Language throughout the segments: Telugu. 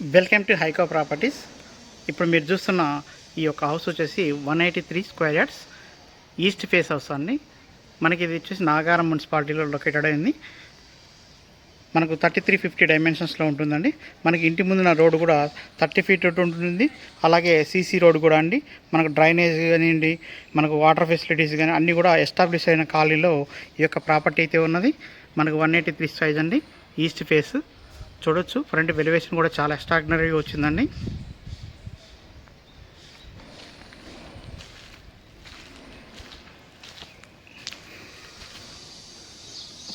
Welcome to హైకో properties. ఇప్పుడు మీరు చూస్తున్న ఈ యొక్క హౌస్ వచ్చేసి one eighty three square yards east face house అండి. మనకి ఇది వచ్చేసి నాగారం మున్సిపాలిటీలో లొకేటెడ్ అయింది. మనకు థర్టీ త్రీ ఫిఫ్టీ డైమెన్షన్స్లో ఉంటుందండి. మనకి ఇంటి ముందున రోడ్డు కూడా థర్టీ ఫీట్ ఉంటుంది. అలాగే సీసీ రోడ్ కూడా అండి. మనకు డ్రైనేజ్ కానివ్వండి మనకు వాటర్ ఫెసిలిటీస్ కానీ అన్నీ కూడా ఎస్టాబ్లిష్ అయిన కాలనీలో ఈ యొక్క ప్రాపర్టీ అయితే ఉన్నది. మనకు వన్ ఎయిటీ త్రీ సైజ్ అండి ఈస్ట్ ఫేస్ చూడొచ్చు. ఫ్రంట్ వెలివేషన్ కూడా చాలా ఎక్స్ట్రాడినరీగా వచ్చిందండి.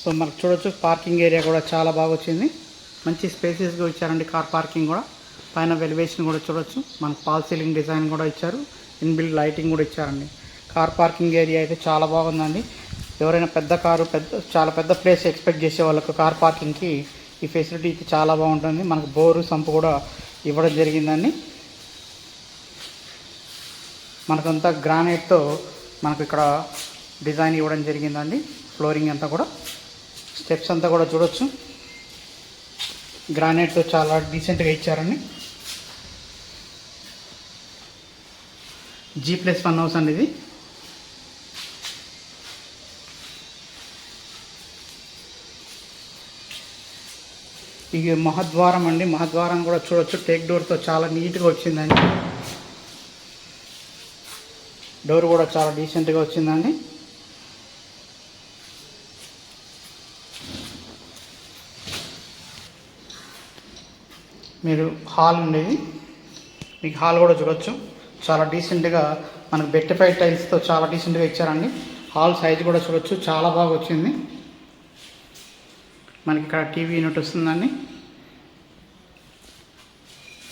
సో మనకు చూడొచ్చు పార్కింగ్ ఏరియా కూడా చాలా బాగా వచ్చింది. మంచి స్పేసెస్గా ఇచ్చారండి కార్ పార్కింగ్ కూడా. పైన వెలివేషన్ కూడా చూడొచ్చు. మనకు పాల్ సీలింగ్ డిజైన్ కూడా ఇచ్చారు. ఇన్బిల్డ్ లైటింగ్ కూడా ఇచ్చారండి. కార్ పార్కింగ్ ఏరియా అయితే చాలా బాగుందండి. ఎవరైనా పెద్ద కారు పెద్ద చాలా పెద్ద ప్లేస్ ఎక్స్పెక్ట్ చేసే వాళ్ళకు కార్ పార్కింగ్కి ఈ ఫెసిలిటీ అయితే చాలా బాగుంటుంది. మనకు బోరు సంపు కూడా ఇవ్వడం జరిగిందండి. మనకంతా గ్రానైట్తో మనకు ఇక్కడ డిజైన్ ఇవ్వడం జరిగిందండి. ఫ్లోరింగ్ అంతా కూడా. స్టెప్స్ అంతా కూడా చూడొచ్చు. గ్రానైట్తో చాలా డీసెంట్గా ఇచ్చారండి. జీ ప్లస్ వన్ హౌస్ అండి ఇది. ఇది మహద్వారం అండి. మహద్వారం కూడా చూడొచ్చు. టేక్ డోర్తో చాలా నీట్గా వచ్చిందండి. డోర్ కూడా చాలా డీసెంట్గా వచ్చిందండి. మీరు హాల్ ఉండేది. మీకు హాల్ కూడా చూడొచ్చు. చాలా డీసెంట్గా మనకు బెట్టిఫై టైల్స్తో చాలా డీసెంట్గా ఇచ్చారండి. హాల్ సైజ్ కూడా చూడొచ్చు. చాలా బాగా వచ్చింది. మనకి ఇక్కడ టీవీ యూనిట్ వస్తుందండి.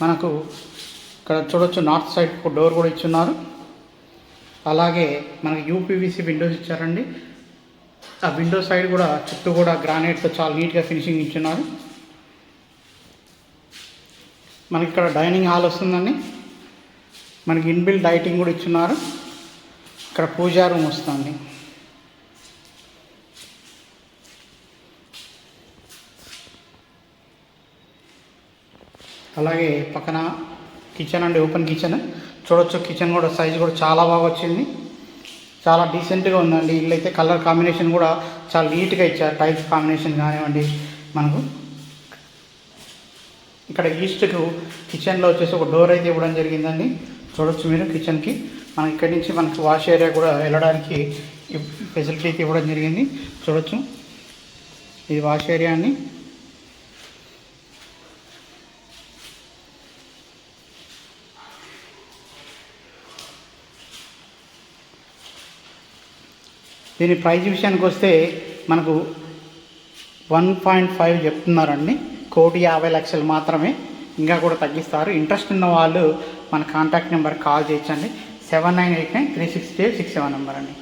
మనకు ఇక్కడ చూడొచ్చు నార్త్ సైడ్ డోర్ కూడా ఇచ్చున్నారు. అలాగే మనకి యూపీవీసీ విండోస్ ఇచ్చారండి. ఆ విండో సైడ్ కూడా చుట్టూ కూడా గ్రానైట్తో చాలా నీట్గా ఫినిషింగ్ ఇచ్చున్నారు. మనకి ఇక్కడ డైనింగ్ హాల్ వస్తుందండి. మనకి ఇన్బిల్ డైటింగ్ కూడా ఇచ్చున్నారు. ఇక్కడ పూజా రూమ్ వస్తుంది అలాగే పక్కన కిచెన్ అండి ఓపెన్ కిచెన్. చూడొచ్చు కిచెన్ కూడా సైజ్ కూడా చాలా బాగా వచ్చింది. చాలా డీసెంట్గా ఉందండి. ఇల్లు అయితే కలర్ కాంబినేషన్ కూడా చాలా నీట్గా ఇచ్చారు. టైల్స్ కాంబినేషన్ కానివ్వండి మనకు. ఇక్కడ ఈస్ట్కు కిచెన్లో వచ్చేసి ఒక డోర్ అయితే ఇవ్వడం జరిగిందండి. చూడొచ్చు మీరు కిచెన్కి. మనకి ఇక్కడి నుంచి మనకి వాష్ ఏరియా కూడా వెళ్ళడానికి ఫెసిలిటీ అయితే ఇవ్వడం జరిగింది. చూడొచ్చు. ఇది వాష్ ఏరియా అండి. దీని ప్రైజ్ విషయానికి వస్తే మనకు వన్ పాయింట్ ఫైవ్ చెప్తున్నారండి. కోటి యాభై లక్షలు మాత్రమే ఇంకా కూడా తగ్గిస్తారు. ఇంట్రెస్ట్ ఉన్న వాళ్ళు మన కాంటాక్ట్ నెంబర్ కాల్ చేయొచ్చండి. Seven nine eight nine three six five six seven number అండి.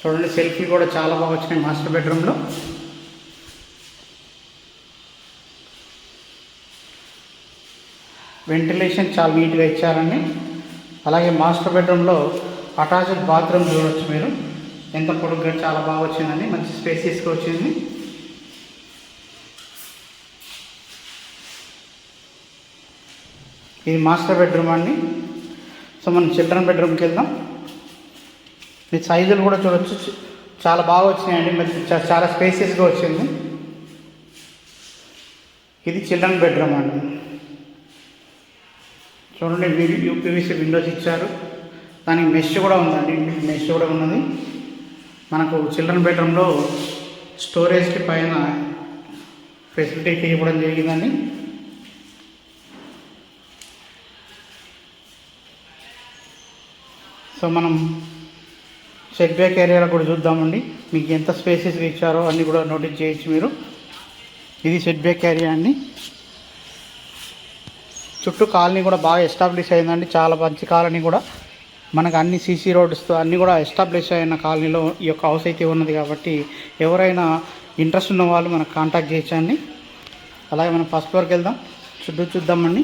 చూడండి సెల్ఫీ కూడా చాలా బాగా వచ్చినాయి మాస్టర్ బెడ్రూమ్లో. వెంటిలేషన్ చాలా నీట్గా ఇచ్చారండి. అలాగే మాస్టర్ బెడ్రూమ్లో అటాచ్డ్ బాత్రూమ్ చూడవచ్చు మీరు ఎంత పొడుగ్గా చాలా బాగా వచ్చిందండి మంచి స్పేసెస్గా వచ్చింది ఇది మాస్టర్ బెడ్రూమ్ అండి సో మనం చిల్డ్రన్ బెడ్రూమ్కి వెళ్దాం మీ సైజులు కూడా చూడొచ్చు చాలా బాగా వచ్చినాయండి మంచి చాలా స్పేసెస్గా వచ్చింది ఇది చిల్డ్రన్ బెడ్రూమ్ అండి చూడండి వీరు యూపీవీసీ విండోస్ ఇచ్చారు దానికి మెష్ కూడా ఉందండి. మెష్ కూడా ఉన్నది. మనకు చిల్డ్రన్ బెడ్రూమ్లో స్టోరేజ్కి పైన ఫెసిలిటీ ఇవ్వడం జరిగిందండి. సో మనం సెట్ బ్యాక్ ఏరియాలో కూడా చూద్దామండి. మీకు ఎంత స్పేసెస్ ఇచ్చారో అన్నీ కూడా నోటీస్ చేయొచ్చు మీరు. ఇది సెట్ బ్యాక్ ఏరియా అండి. చుట్టూ కాలనీ కూడా బాగా ఎస్టాబ్లిష్ అయిందండి. చాలా మంచి కాలనీ కూడా. మనకు అన్ని సీసీ రోడ్స్తో అన్నీ కూడా ఎస్టాబ్లిష్ అయిన కాలనీలో ఈ యొక్క హౌస్ అయితే ఉన్నది కాబట్టి ఎవరైనా ఇంట్రెస్ట్ ఉన్న వాళ్ళు మనకు కాంటాక్ట్ చేయొచ్చండి. అలాగే మనం ఫస్ట్ ఫ్లోర్కి వెళ్దాం. చుట్టూ చూద్దామండి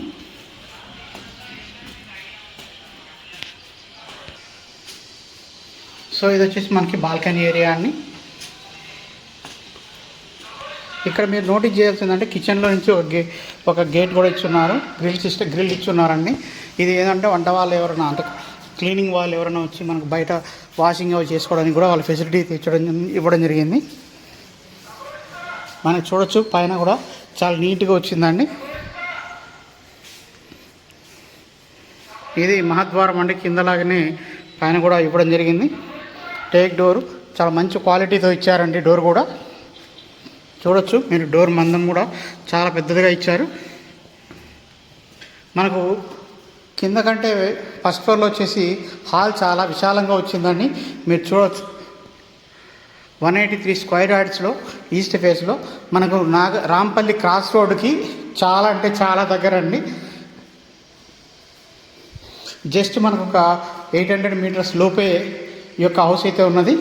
సో ఇది వచ్చేసి మనకి బాల్కనీ ఏరియా అండి. ఇక్కడ మీరు నోటీస్ చేయాల్సిందంటే కిచెన్లో నుంచి ఒక గే ఒక గేట్ కూడా ఇచ్చున్నారు. గ్రిల్ సిస్టమ్ గ్రిల్ ఇచ్చున్నారండి. ఇది ఏంటంటే వంట వాళ్ళు ఎవరైనా అంటే క్లీనింగ్ వాళ్ళు ఎవరైనా వచ్చి మనకు బయట వాషింగ్ అవి చేసుకోవడానికి కూడా వాళ్ళ ఫెసిలిటీ తెచ్చడం ఇవ్వడం జరిగింది. మనకు చూడొచ్చు పైన కూడా చాలా నీట్గా వచ్చిందండి. ఇది మహద్వారం అండి కిందలాగానే పైన కూడా ఇవ్వడం జరిగింది. టేక్ డోరు చాలా మంచి క్వాలిటీతో ఇచ్చారండి డోర్ కూడా. చూడొచ్చు మీరు డోర్ మందం కూడా చాలా పెద్దదిగా ఇచ్చారు. మనకు కింద కంటే ఫస్ట్ ఫ్లోర్లో వచ్చేసి హాల్ చాలా విశాలంగా వచ్చిందని మీరు చూడవచ్చు వన్ ఎయిటీ త్రీ స్క్వైర్ యార్డ్స్లో ఈస్ట్ ఫేస్లో మనకు నాగ రాంపల్లి క్రాస్ రోడ్కి చాలా అంటే చాలా దగ్గర అండి జస్ట్ మనకు ఒక ఎయిట్ హండ్రెడ్ మీటర్స్ లోపే ఈ యొక్క హౌస్ అయితే ఉన్నది.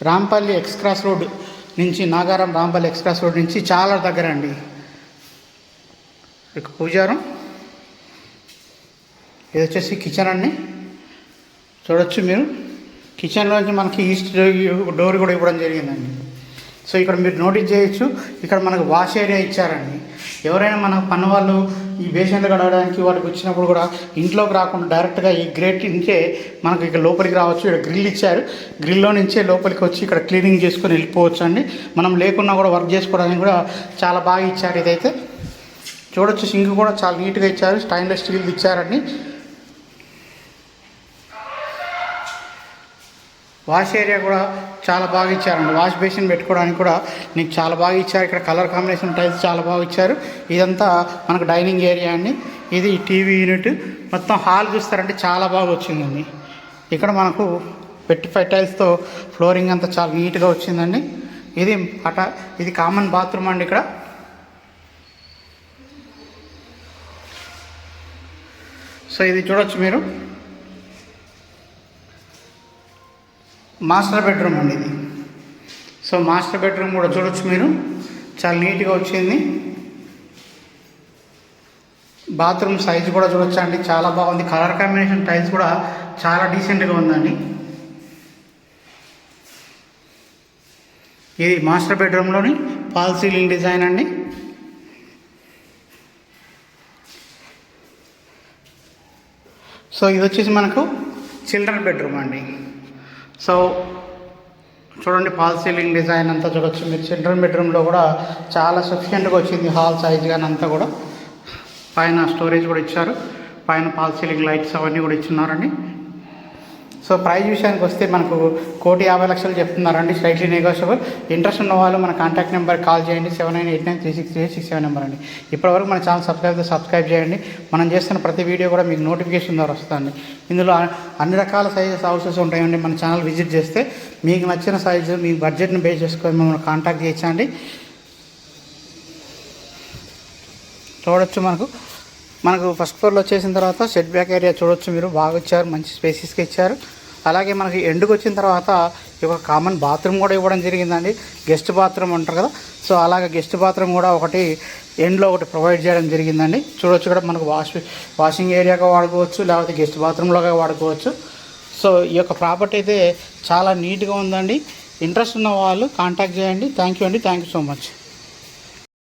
రాంపల్లి ఎక్స్క్రాస్ రోడ్ నుంచి నాగారం రాంబల్ ఎక్స్ప్రెస్ రోడ్ నుంచి చాలా దగ్గర అండి. ఇక పూజారం? ఇది వచ్చేసి కిచెన్ అండి. చూడొచ్చు మీరు. కిచెన్లోంచి మనకి ఈస్ట్ డోర్ కూడా ఇవ్వడం జరిగిందండి. సో ఇక్కడ మీరు నోటీస్ చేయొచ్చు. ఇక్కడ మనకు వాష్ ఏరియా ఇచ్చారండి. ఎవరైనా మన పని వాళ్ళు ఈ పేషెంట్లు కడగడానికి వాళ్ళకి వచ్చినప్పుడు కూడా ఇంట్లోకి రాకుండా డైరెక్ట్గా ఈ గ్రేట్ నుంచే మనకు ఇక్కడ లోపలికి రావచ్చు. ఇక్కడ గ్రిల్ ఇచ్చారు. గ్రిల్లో నుంచే లోపలికి వచ్చి ఇక్కడ క్లీనింగ్ చేసుకొని వెళ్ళిపోవచ్చు అండి మనం లేకున్నా కూడా వర్క్ చేసుకోవడానికి కూడా చాలా బాగా ఇచ్చారు ఇదైతే. చూడొచ్చు సింక్ కూడా చాలా నీట్గా ఇచ్చారు. స్టైన్లెస్ స్టీల్ ఇచ్చారండి. వాష్ ఏరియా కూడా చాలా బాగా ఇచ్చారండి. వాష్ బేసిన్ పెట్టుకోవడానికి కూడా నీకు చాలా బాగా ఇచ్చారు. ఇక్కడ కలర్ కాంబినేషన్ టైల్స్ చాలా బాగా ఇచ్చారు. ఇదంతా మనకు డైనింగ్ ఏరియా అండి. ఇది టీవీ యూనిట్. మొత్తం హాల్ చూస్తారంటే చాలా బాగా వచ్చిందండి. ఇక్కడ మనకు పెట్టి ఫైవ్ టైల్స్తో ఫ్లోరింగ్ అంతా చాలా నీట్గా వచ్చిందండి. ఇది అట ఇది కామన్ బాత్రూమ్ అండి ఇక్కడ. సో ఇది చూడొచ్చు మీరు. మాస్టర్ బెడ్రూమ్ అండి ఇది సో మాస్టర్ బెడ్రూమ్ కూడా చూడొచ్చు మీరు. చాలా నీట్గా వచ్చింది. బాత్రూమ్ సైజ్ కూడా చూడొచ్చు అండి? చాలా బాగుంది. కలర్ కాంబినేషన్ టైల్స్ కూడా చాలా డీసెంట్గా ఉందండి. ఇది మాస్టర్ బెడ్రూమ్లోని పాల్ సీలింగ్ డిజైన్ అండి. సో ఇది వచ్చేసి మనకు చిల్డ్రన్ బెడ్రూమ్ అండి. సో చూడండి ఫాల్ సీలింగ్ డిజైన్ అంతా చూడొచ్చు. మీరు చిల్డ్రన్ బెడ్రూమ్లో కూడా చాలా సఫిషియెంట్గా వచ్చింది హాల్ సైజ్ కానీ అంతా కూడా. పైన స్టోరేజ్ కూడా ఇచ్చారు. పైన ఫాల్ సీలింగ్ లైట్స్ అవన్నీ కూడా ఇచ్చున్నారండి. సో ప్రైజ్ విషయానికి వస్తే మనకు కోటి యాభై లక్షలు చెప్తున్నారండి స్లైట్లీ నెగోషియబుల్ ఇంట్రెస్ట్ ఉన్న వాళ్ళు మన కాంటాక్ట్ నెంబర్ కాల్ చేయండి seven nine eight nine three six three six seven number అండి. ఇప్పటివరకు మన ఛానల్ సబ్స్క్రైబ్ సబ్స్క్రైబ్ చేయండి. మనం చేస్తున్న ప్రతి వీడియో కూడా మీకు నోటిఫికేషన్ ద్వారా వస్తుంది. ఇందులో అన్ని రకాల సైజెస్ హౌసెస్ ఉంటాయండి మన ఛానల్ విజిట్ చేస్తే. మీకు నచ్చిన సైజు మీ బడ్జెట్ని బేస్ చేసుకొని మమ్మల్ని కాంటాక్ట్ చేయించండి చూడొచ్చు మనకు. మనకు ఫస్ట్ ఫ్లోర్లో వచ్చేసిన తర్వాత సెట్ బ్యాక్ ఏరియా చూడొచ్చు మీరు. బాగా ఇచ్చారు మంచి స్పేసెస్గా ఇచ్చారు. అలాగే మనకి ఎండుకు వచ్చిన తర్వాత ఈ ఒక కామన్ బాత్రూమ్ కూడా ఇవ్వడం జరిగిందండి. గెస్ట్ బాత్రూమ్ అంటారు కదా. సో అలాగే గెస్ట్ బాత్రూమ్ కూడా ఒకటి ఎండ్లో ఒకటి ప్రొవైడ్ చేయడం జరిగిందండి. చూడొచ్చు కూడా మనకు వాష్ వాషింగ్ ఏరియాగా వాడుకోవచ్చు లేకపోతే గెస్ట్ బాత్రూంలోగా వాడుకోవచ్చు. సో ఈ యొక్క ప్రాపర్టీ అయితే చాలా నీట్గా ఉందండి. ఇంట్రెస్ట్ ఉన్న వాళ్ళు కాంటాక్ట్ చేయండి. థ్యాంక్ యూ అండి. Thank you so much